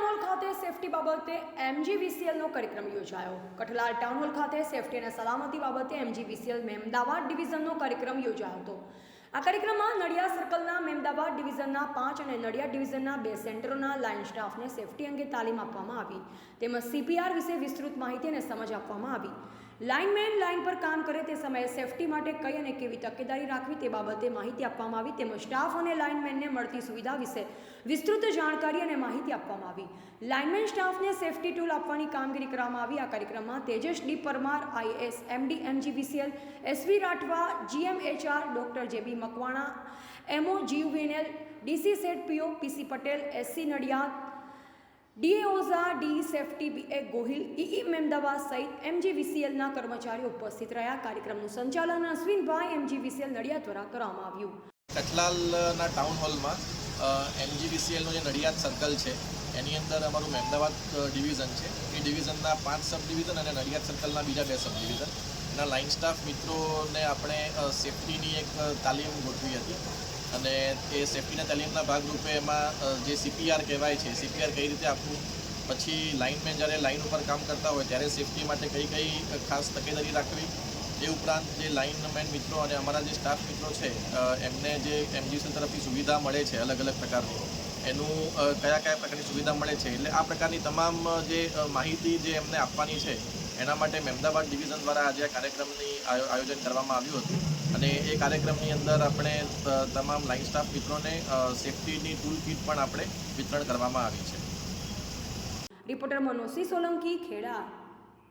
Kathlal hall ખાતે safety બાબતે એમજીવીસીએલનો કાર્યક્રમ યોજાયો. કઠલાલ ટાઉન હોલ ખાતે સેફટી અને સલામતી બાબતે એમજીવીસીએલ મેમદાવાદ ડિવિઝનનો કાર્યક્રમ યોજાયો હતો. આ કાર્યક્રમમાં નડિયાદ સર્કલના મેમદાવાદ ડિવિઝનના પાંચ અને નડિયાદ ડિવિઝનના બે સેન્ટરોના લાઇન સ્ટાફને સેફટી અંગે તાલીમ આપવામાં આવી. તેમજ સીપીઆર વિશે વિસ્તૃત માહિતી અને સમજ આપવામાં આવી. લાઇનમેન લાઇન પર કામ કરે તે સમયે સેફટી માટે કઈ અને કેવી તકેદારી રાખવી તે બાબતે માહિતી આપવામાં આવી. તેમજ સ્ટાફ અને લાઇનમેનને મળતી સુવિધા વિશે વિસ્તૃત જાણકારી અને માહિતી આપવામાં આવી. લાઇનમેન સ્ટાફને સેફટી ટૂલ આપવાની કામગીરી કરવામાં આવી. આ કાર્યક્રમમાં Tejas D Parmar IS MD MGVCL SV Rathva GMHR doctor JB Makwana MO GUVNL DC set PO PC Patel SC Nadiad DA Ojha D safety BA Gohil E Mehmedabad સહિત એમજીવીસીએલના કર્મચારીઓ ઉપસ્થિત રહ્યા. કાર્યક્રમનું સંચાલન અશ્વિનભાઈ એમજીવીસીએલ નડિયાદ દ્વારા કરવામાં આવ્યું. કઠલાલના ટાઉન હોલમાં એમજીવીસીએલનો જે નડિયાદ સર્કલ છે, એની અંદર અમારું મહેમદાવાદ ડિવિઝન છે. એ ડિવિઝનના પાંચ સબ ડિવિઝન અને નડિયાદ સર્કલના બીજા બે સબ ડિવિઝન. એના લાઇન સ્ટાફ મિત્રોને આપણે સેફટીની એક તાલીમ ગોઠવી હતી. અને એ સેફટીના તાલીમના ભાગરૂપે એમાં જે સીપીઆર કહેવાય છે સીપીઆર કઈ રીતે આપવું પછી લાઇનમેન જ્યારે લાઇન ઉપર કામ કરતા હોય, ત્યારે સેફટી માટે કઈ કઈ ખાસ તકેદારી રાખવી? એ ઉપરાંત જે લાઇનમેન મિત્રો અને અમારા જે સ્ટાફ મિત્રો છે એમને જે એમજીસી તરફથી સુવિધા મળે છે અલગ અલગ પ્રકારની. એનું કયા કયા પ્રકારની સુવિધા મળે છે? એટલે આ પ્રકારની તમામ જે માહિતી જે એમને આપવાની છે, એના માટે મહેમદાબાદ ડિવિઝન દ્વારા આજે આ કાર્યક્રમની આયોજન કરવામાં આવ્યું હતું. અને એ કાર્યક્રમની અંદર આપણે તમામ લાઇન સ્ટાફ મિત્રોને સેફ્ટીની ટૂલ કીટ પણ આપણે વિતરણ કરવામાં આવી છે. રિપોર્ટર મનોસી સોલંકી ખેડા.